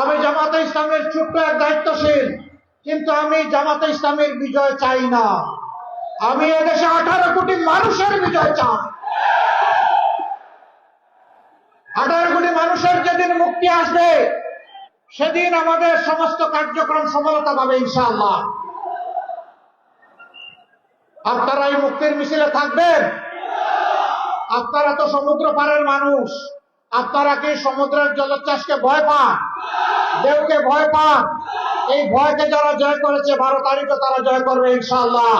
আমি জামাতে ইসলামের ছোট্ট এক দায়িত্বশীল, কিন্তু আমি জামাতে ইসলামের বিজয় চাই না। আমি এদেশে আঠারো কোটি মানুষের বিজয় চাই। আঠারো কোটি মানুষের যেদিন মুক্তি আসবে, সেদিন আমাদের সমস্ত কার্যক্রম সফলতা পাবে, ইনশাআল্লাহ। আপনারা এই মুক্তির মিছিলে থাকবেন? আপনারা তো সমুদ্র পাড়ের মানুষ। আপনারা কি সমুদ্রের জলোচ্ছ্বাসকে ভয় পান? ঢেউকে ভয় পান। এই ভয়কে যারা জয় করেছে বারো তারিখে তারা জয় করবে ইনশাআল্লাহ।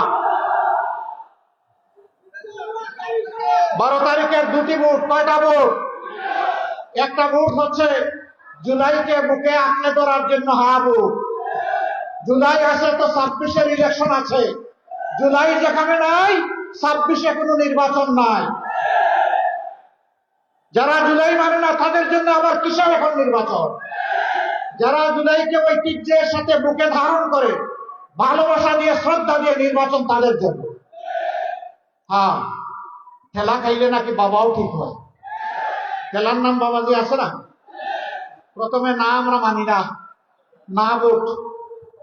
বারো তারিখের দুটি বুট কয়টা বুট একটা বুট হচ্ছে জুলাইকে বুকে আঁকড়ে ধরার জন্য হা বুট জুলাই আসে তো ছাব্বিশের ইলেকশন আছে। জুলাই যেখানে নাই, ছাব্বিশে কোনো নির্বাচন নাই। যারা জুলাই মানে না, তাদের জন্য আবার কিসের এখন নির্বাচন? যারা জুলাইকে ঐতিহ্যের সাথে বুকে ধারণ করে, ভালোবাসা দিয়ে, শ্রদ্ধা দিয়ে নির্বাচন তাদের জন্য। হ্যাঁ ঠেলা খাইলে নাকি বাবাও ঠিক হয়। ঠেলার নাম বাবাজি আছে না? প্রথমে না আমরা মানি না না ভোট।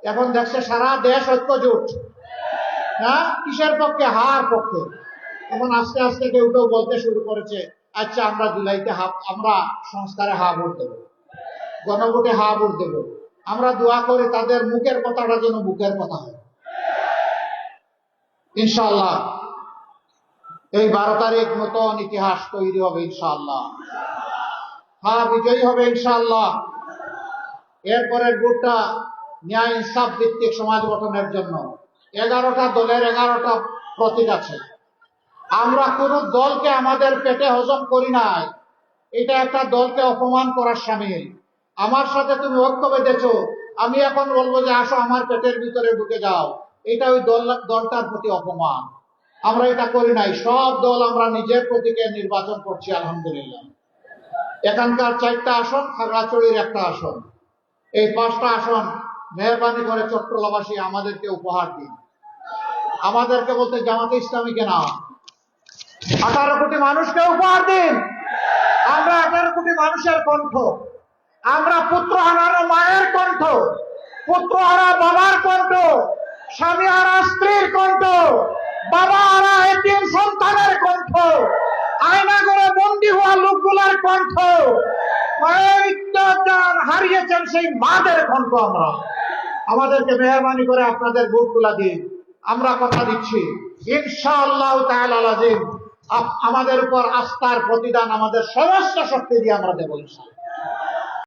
এখন দেখছে সারা দেশ ঐক্য জোট হ্যাঁ কিসের পক্ষে? হার পক্ষে। এখন আস্তে আস্তে কেউ কেউ বলতে শুরু করেছে আচ্ছা আমরা জুলাইতে হা আমরা সংস্কারে হা ভোট দেবো। গণভোটে হা ভোট দেব। আমরা দোয়া করে তাদের মুখের কথাটা যেন বুকের কথা হয়। ইনশাল্লাহ এই বারো তারিখ নতুন ইতিহাস তৈরি হবে ইনশাআল্লাহ। হ্যাঁ বিজয়ী হবে ইনশাআল্লাহ। এরপরের ভোটটা ন্যায় ইনসাফ ভিত্তিক সমাজ গঠনের জন্য। এগারোটা দলের এগারোটা প্রতীক আছে। আমরা কোন দলকে আমাদের পেটে হজম করি নাই। এটা একটা দলকে অপমান করার সামিল। আমার সাথে তুমি ঐক্য বেঁধেছো। আমি এখন বলব যে আসো আমার পেটের ভিতরে ঢুকে যাও। এটা ওই দল, দলটার প্রতি অপমান। আমরা এটা করি নাই। সব দল আমরা নিজের প্রতীকে নির্বাচন করছি, আলহামদুলিল্লাহ। এখানকার চারটা আসন, খাগড়াছড়ির একটা আসন। এই পাঁচটা আসন মেহরবানি করে চট্টলাবাসী আমাদেরকে উপহার দিন। আমাদেরকে বলতে জামাতে ইসলামীকে না আঠারো কোটি মানুষকে উপহার দিন। আমরা আঠারো কোটি মানুষের কণ্ঠ। আমরা পুত্র হারানো মায়ের কণ্ঠ, পুত্র হারা বাবার কণ্ঠ, স্বামী হারা স্ত্রীর কণ্ঠ, বাবা হারা এটিএম সন্তানের কণ্ঠ, আয়না করে বন্দী হওয়া লোকগুলার কণ্ঠ, মায়ের ইজ্জতদান হারিয়েছেন সেই মাদের কণ্ঠ আমরা। আমাদেরকে মেহরবানি করে আপনাদের ভোটগুলা দিন আমরা কথা দিচ্ছি। ইনশাআল্লাহ আপ- আমাদের উপর আস্থার প্রতিদান আমাদের সমস্ত শক্তি দিয়ে আমরা দেবো ইনশাআল্লাহ।